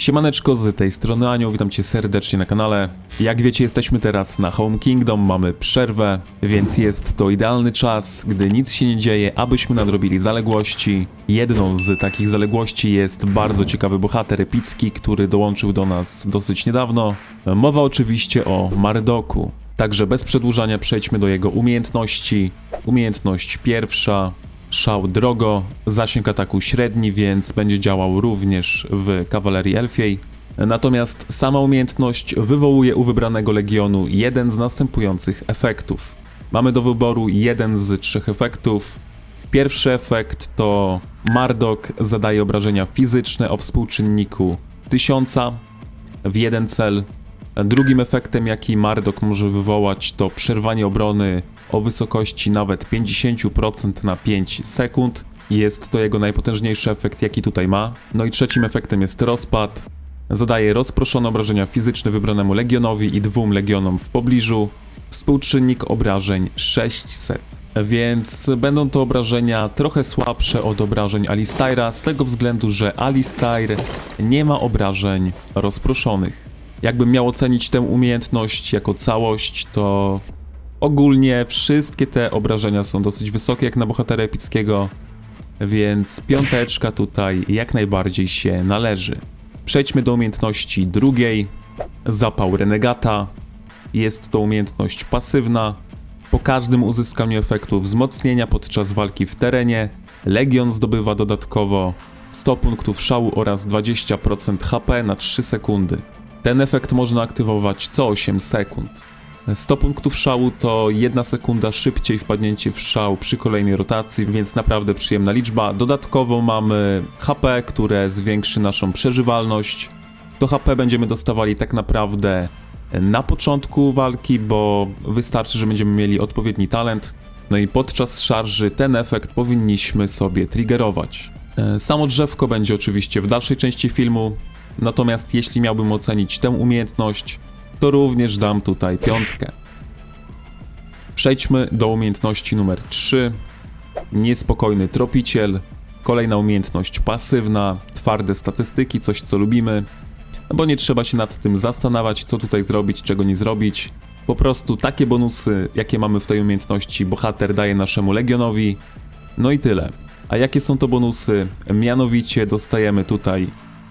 Siemaneczko, z tej strony Anioł, witam cię serdecznie na kanale. Jak wiecie, jesteśmy teraz na Home Kingdom, mamy przerwę, więc jest to idealny czas, gdy nic się nie dzieje, abyśmy nadrobili zaległości. Jedną z takich zaległości jest bardzo ciekawy bohater epicki, który dołączył do nas dosyć niedawno. Mowa oczywiście o Mardoku. Także bez przedłużania przejdźmy do jego umiejętności. Umiejętność pierwsza, szał drogo, zasięg ataku średni, więc będzie działał również w kawalerii elfiej. Natomiast sama umiejętność wywołuje u wybranego legionu jeden z następujących efektów. Mamy do wyboru jeden z trzech efektów. Pierwszy efekt to Mardok zadaje obrażenia fizyczne o współczynniku 1000 w jeden cel. Drugim efektem, jaki Mardok może wywołać, to przerwanie obrony o wysokości nawet 50% na 5 sekund. Jest to jego najpotężniejszy efekt, jaki tutaj ma. No i trzecim efektem jest rozpad. Zadaje rozproszone obrażenia fizyczne wybranemu legionowi i dwóm legionom w pobliżu. Współczynnik obrażeń 600. Więc będą to obrażenia trochę słabsze od obrażeń Alistaira, z tego względu, że Alistair nie ma obrażeń rozproszonych. Jakbym miał ocenić tę umiejętność jako całość, to ogólnie wszystkie te obrażenia są dosyć wysokie jak na bohatera epickiego, więc piąteczka tutaj jak najbardziej się należy. Przejdźmy do umiejętności drugiej. Zapał renegata. Jest to umiejętność pasywna. Po każdym uzyskaniu efektu wzmocnienia podczas walki w terenie, Legion zdobywa dodatkowo 100 punktów szału oraz 20% HP na 3 sekundy. Ten efekt można aktywować co 8 sekund. 100 punktów szału to 1 sekunda szybciej wpadnięcie w szał przy kolejnej rotacji, więc naprawdę przyjemna liczba. Dodatkowo mamy HP, które zwiększy naszą przeżywalność. To HP będziemy dostawali tak naprawdę na początku walki, bo wystarczy, że będziemy mieli odpowiedni talent. No i podczas szarży ten efekt powinniśmy sobie triggerować. E, Samo drzewko będzie oczywiście w dalszej części filmu, natomiast jeśli miałbym ocenić tę umiejętność, to również dam tutaj piątkę. Przejdźmy do umiejętności numer 3. Niespokojny tropiciel. Kolejna umiejętność pasywna, twarde statystyki, coś co lubimy. No bo nie trzeba się nad tym zastanawiać, co tutaj zrobić, czego nie zrobić. Po prostu takie bonusy, jakie mamy w tej umiejętności, bohater daje naszemu legionowi. No i tyle. A jakie są to bonusy? Mianowicie dostajemy tutaj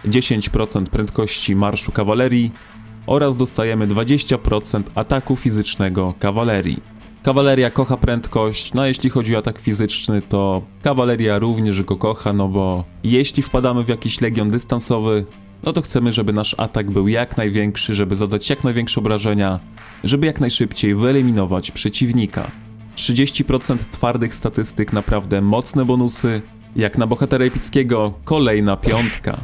10% prędkości marszu kawalerii oraz dostajemy 20% ataku fizycznego kawalerii. Kawaleria kocha prędkość, no a jeśli chodzi o atak fizyczny, to kawaleria również go kocha, no bo jeśli wpadamy w jakiś legion dystansowy, no to chcemy, żeby nasz atak był jak największy, żeby zadać jak największe obrażenia, żeby jak najszybciej wyeliminować przeciwnika. 30% twardych statystyk, naprawdę mocne bonusy. Jak na bohatera epickiego, kolejna piątka.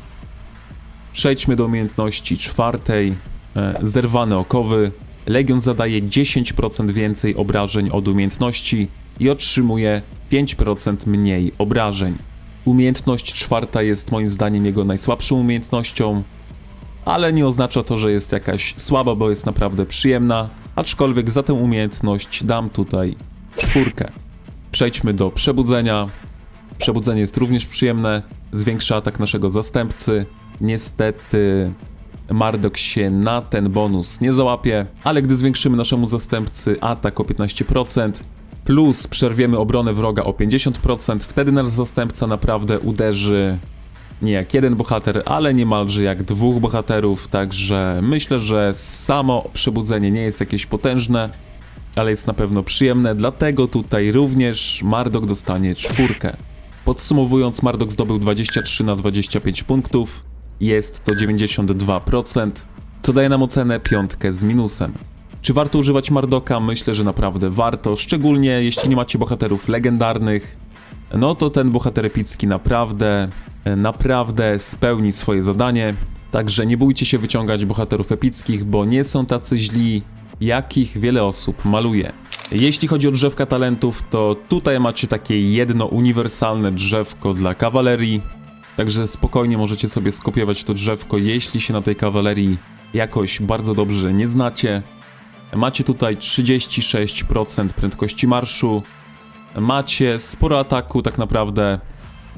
Przejdźmy do umiejętności czwartej. E, Zerwane okowy. Legion zadaje 10% więcej obrażeń od umiejętności i otrzymuje 5% mniej obrażeń. Umiejętność czwarta jest moim zdaniem jego najsłabszą umiejętnością, ale nie oznacza to, że jest jakaś słaba, bo jest naprawdę przyjemna, aczkolwiek za tę umiejętność dam tutaj czwórkę. Przejdźmy do przebudzenia. Przebudzenie jest również przyjemne, zwiększa atak naszego zastępcy. Niestety Mardok się na ten bonus nie załapie, ale gdy zwiększymy naszemu zastępcy atak o 15%, plus przerwiemy obronę wroga o 50%, wtedy nasz zastępca naprawdę uderzy nie jak jeden bohater, ale niemalże jak dwóch bohaterów, także myślę, że samo przebudzenie nie jest jakieś potężne, ale jest na pewno przyjemne, dlatego tutaj również Mardok dostanie czwórkę. Podsumowując, Mardok zdobył 23 na 25 punktów, jest to 92%, co daje nam ocenę piątkę z minusem. Czy warto używać Mardoka? Myślę, że naprawdę warto, szczególnie jeśli nie macie bohaterów legendarnych. No to ten bohater epicki naprawdę, naprawdę spełni swoje zadanie. Także nie bójcie się wyciągać bohaterów epickich, bo nie są tacy źli, jakich wiele osób maluje. Jeśli chodzi o drzewka talentów, to tutaj macie takie jedno uniwersalne drzewko dla kawalerii. Także spokojnie możecie sobie skopiować to drzewko, jeśli się na tej kawalerii jakoś bardzo dobrze nie znacie. Macie tutaj 36% prędkości marszu. Macie sporo ataku tak naprawdę.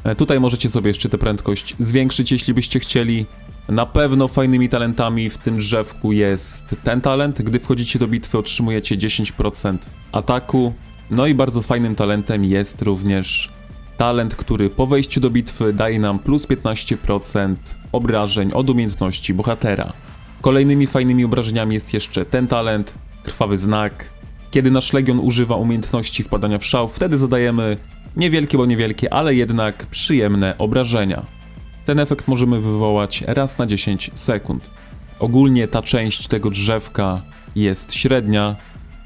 E, Tutaj możecie sobie jeszcze tę prędkość zwiększyć, jeśli byście chcieli. Na pewno fajnymi talentami w tym drzewku jest ten talent. Gdy wchodzicie do bitwy, otrzymujecie 10% ataku. No i bardzo fajnym talentem jest również talent, który po wejściu do bitwy daje nam plus 15% obrażeń od umiejętności bohatera. Kolejnymi fajnymi obrażeniami jest jeszcze ten talent, krwawy znak. Kiedy nasz legion używa umiejętności wpadania w szał, wtedy zadajemy niewielkie, bo niewielkie, ale jednak przyjemne obrażenia. Ten efekt możemy wywołać raz na 10 sekund. Ogólnie ta część tego drzewka jest średnia,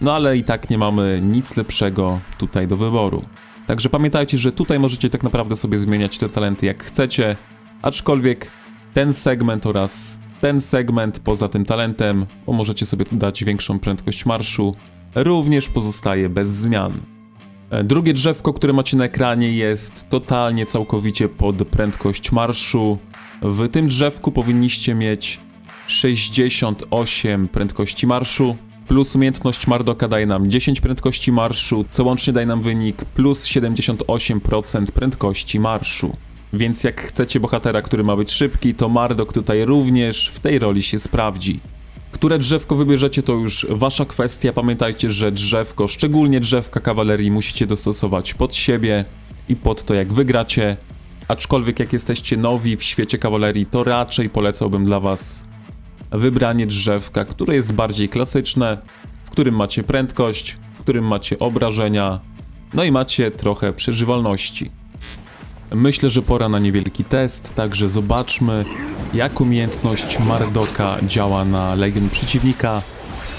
no ale i tak nie mamy nic lepszego tutaj do wyboru. Także pamiętajcie, że tutaj możecie tak naprawdę sobie zmieniać te talenty jak chcecie, aczkolwiek ten segment oraz ten segment poza tym talentem, bo możecie sobie dać większą prędkość marszu, również pozostaje bez zmian. E, Drugie drzewko, które macie na ekranie jest totalnie, całkowicie pod prędkość marszu. W tym drzewku powinniście mieć 68 prędkości marszu, plus umiejętność Mardoka daje nam 10 prędkości marszu, co łącznie daje nam wynik plus 78% prędkości marszu. Więc jak chcecie bohatera, który ma być szybki, to Mardok tutaj również w tej roli się sprawdzi. Które drzewko wybierzecie, to już wasza kwestia. Pamiętajcie, że drzewko, szczególnie drzewka kawalerii, musicie dostosować pod siebie i pod to, jak wygracie. Aczkolwiek jak jesteście nowi w świecie kawalerii, to raczej polecałbym dla was wybranie drzewka, które jest bardziej klasyczne, w którym macie prędkość, w którym macie obrażenia, no i macie trochę przeżywalności. Myślę, że pora na niewielki test, także zobaczmy, jak umiejętność Mardoka działa na legion przeciwnika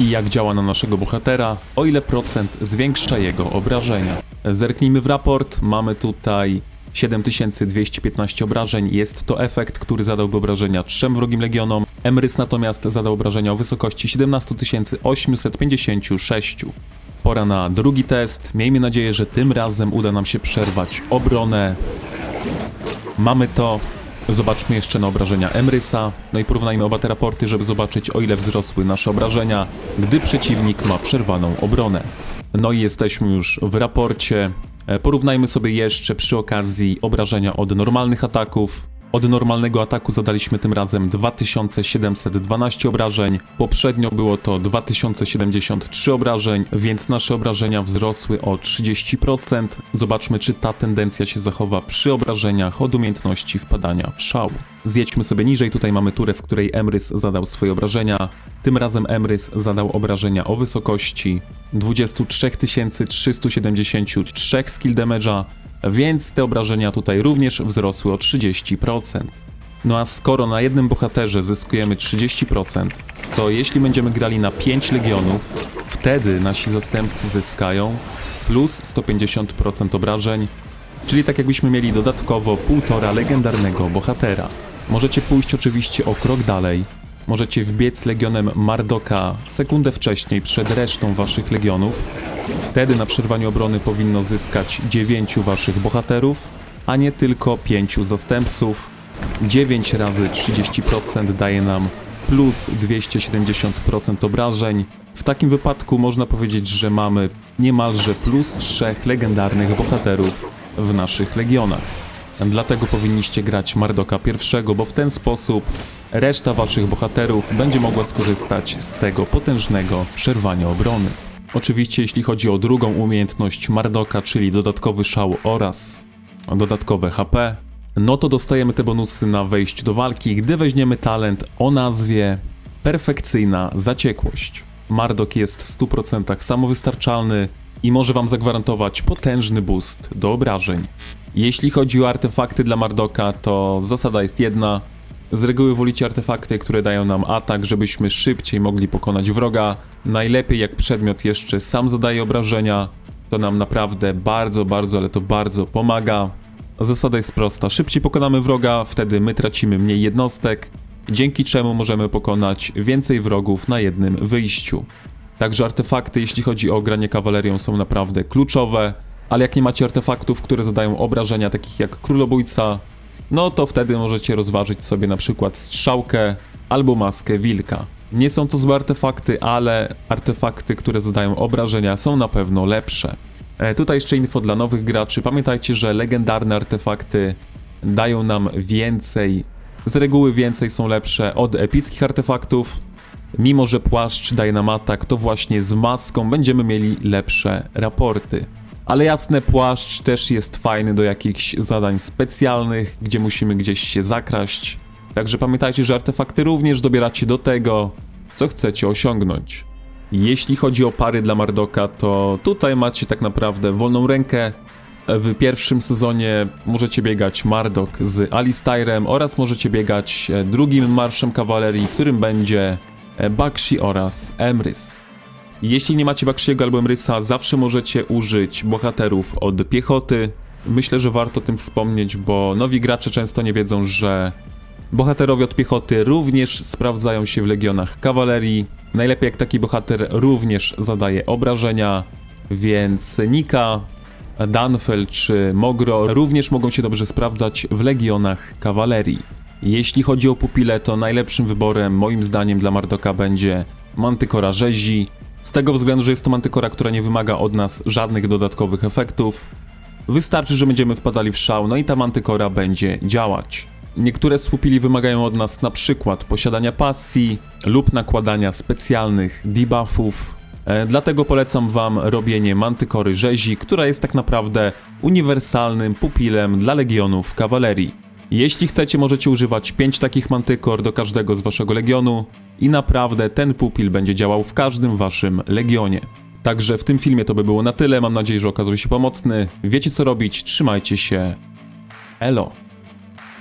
i jak działa na naszego bohatera, o ile procent zwiększa jego obrażenia. Zerknijmy w raport, mamy tutaj 7215 obrażeń, jest to efekt, który zadałby obrażenia trzem wrogim legionom. Emrys natomiast zadał obrażenia o wysokości 17856. Pora na drugi test. Miejmy nadzieję, że tym razem uda nam się przerwać obronę. Mamy to. Zobaczmy jeszcze na obrażenia Emrysa. No i porównajmy oba te raporty, żeby zobaczyć o ile wzrosły nasze obrażenia, gdy przeciwnik ma przerwaną obronę. No i jesteśmy już w raporcie. E, Porównajmy sobie jeszcze przy okazji obrażenia od normalnych ataków. Od normalnego ataku zadaliśmy tym razem 2712 obrażeń, poprzednio było to 2073 obrażeń, więc nasze obrażenia wzrosły o 30%. Zobaczmy, czy ta tendencja się zachowa przy obrażeniach od umiejętności wpadania w szał. Zjedźmy sobie niżej, tutaj mamy turę, w której Emrys zadał swoje obrażenia. Tym razem Emrys zadał obrażenia o wysokości 23 373 skill damage'a, więc te obrażenia tutaj również wzrosły o 30%. No a skoro na jednym bohaterze zyskujemy 30%, to jeśli będziemy grali na 5 legionów, wtedy nasi zastępcy zyskają plus 150% obrażeń, czyli tak jakbyśmy mieli dodatkowo półtora legendarnego bohatera. Możecie pójść oczywiście o krok dalej, możecie wbiec legionem Mardoka sekundę wcześniej przed resztą waszych legionów. Wtedy na przerwaniu obrony powinno zyskać 9 waszych bohaterów, a nie tylko 5 zastępców. 9 razy 30% daje nam plus 270% obrażeń. W takim wypadku można powiedzieć, że mamy niemalże plus 3 legendarnych bohaterów w naszych legionach. Dlatego powinniście grać Mardoka pierwszego, bo w ten sposób reszta waszych bohaterów będzie mogła skorzystać z tego potężnego przerwania obrony. Oczywiście jeśli chodzi o drugą umiejętność Mardoka, czyli dodatkowy szał oraz dodatkowe HP, no to dostajemy te bonusy na wejściu do walki, gdy weźmiemy talent o nazwie Perfekcyjna Zaciekłość. Mardok jest w 100% samowystarczalny i może wam zagwarantować potężny boost do obrażeń. Jeśli chodzi o artefakty dla Mardoka, to zasada jest jedna. Z reguły wolicie artefakty, które dają nam atak, żebyśmy szybciej mogli pokonać wroga. Najlepiej jak przedmiot jeszcze sam zadaje obrażenia. To nam naprawdę bardzo, bardzo, ale to bardzo pomaga. Zasada jest prosta. Szybciej pokonamy wroga, wtedy my tracimy mniej jednostek, dzięki czemu możemy pokonać więcej wrogów na jednym wyjściu. Także artefakty, jeśli chodzi o granie kawalerią, są naprawdę kluczowe, ale jak nie macie artefaktów, które zadają obrażenia, takich jak królobójca, no to wtedy możecie rozważyć sobie na przykład strzałkę albo maskę wilka. Nie są to złe artefakty, ale artefakty, które zadają obrażenia, są na pewno lepsze. E, tutaj jeszcze info dla nowych graczy. Pamiętajcie, że legendarne artefakty dają nam więcej z reguły więcej są lepsze od epickich artefaktów. Mimo, że płaszcz daje nam atak, to właśnie z maską będziemy mieli lepsze raporty. Ale jasne, płaszcz też jest fajny do jakichś zadań specjalnych, gdzie musimy gdzieś się zakraść. Także pamiętajcie, że artefakty również dobieracie do tego, co chcecie osiągnąć. Jeśli chodzi o pary dla Mardoka, to tutaj macie tak naprawdę wolną rękę. W pierwszym sezonie możecie biegać Mardok z Alistyrem oraz możecie biegać e, drugim marszem kawalerii, którym będzie e, Bakshi oraz Emrys. Jeśli nie macie Bakshiego albo Emrysa, zawsze możecie użyć bohaterów od piechoty. Myślę, że warto o tym wspomnieć, bo nowi gracze często nie wiedzą, że bohaterowie od piechoty również sprawdzają się w legionach kawalerii. Najlepiej jak taki bohater również zadaje obrażenia, więc Nika, Danfel czy Mogro również mogą się dobrze sprawdzać w legionach kawalerii. Jeśli chodzi o pupile, to najlepszym wyborem moim zdaniem dla Mardoka będzie Mantykora rzezi. Z tego względu, że jest to mantykora, która nie wymaga od nas żadnych dodatkowych efektów. Wystarczy, że będziemy wpadali w szał, no i ta mantykora będzie działać. Niektóre z pupili wymagają od nas na przykład posiadania pasji lub nakładania specjalnych debuffów. E, Dlatego polecam Wam robienie mantykory rzezi, która jest tak naprawdę uniwersalnym pupilem dla legionów kawalerii. Jeśli chcecie, możecie używać 5 takich mantykor do każdego z Waszego legionu i naprawdę ten pupil będzie działał w każdym Waszym legionie. Także w tym filmie to by było na tyle, mam nadzieję, że okazał się pomocny. Wiecie co robić, trzymajcie się. Elo.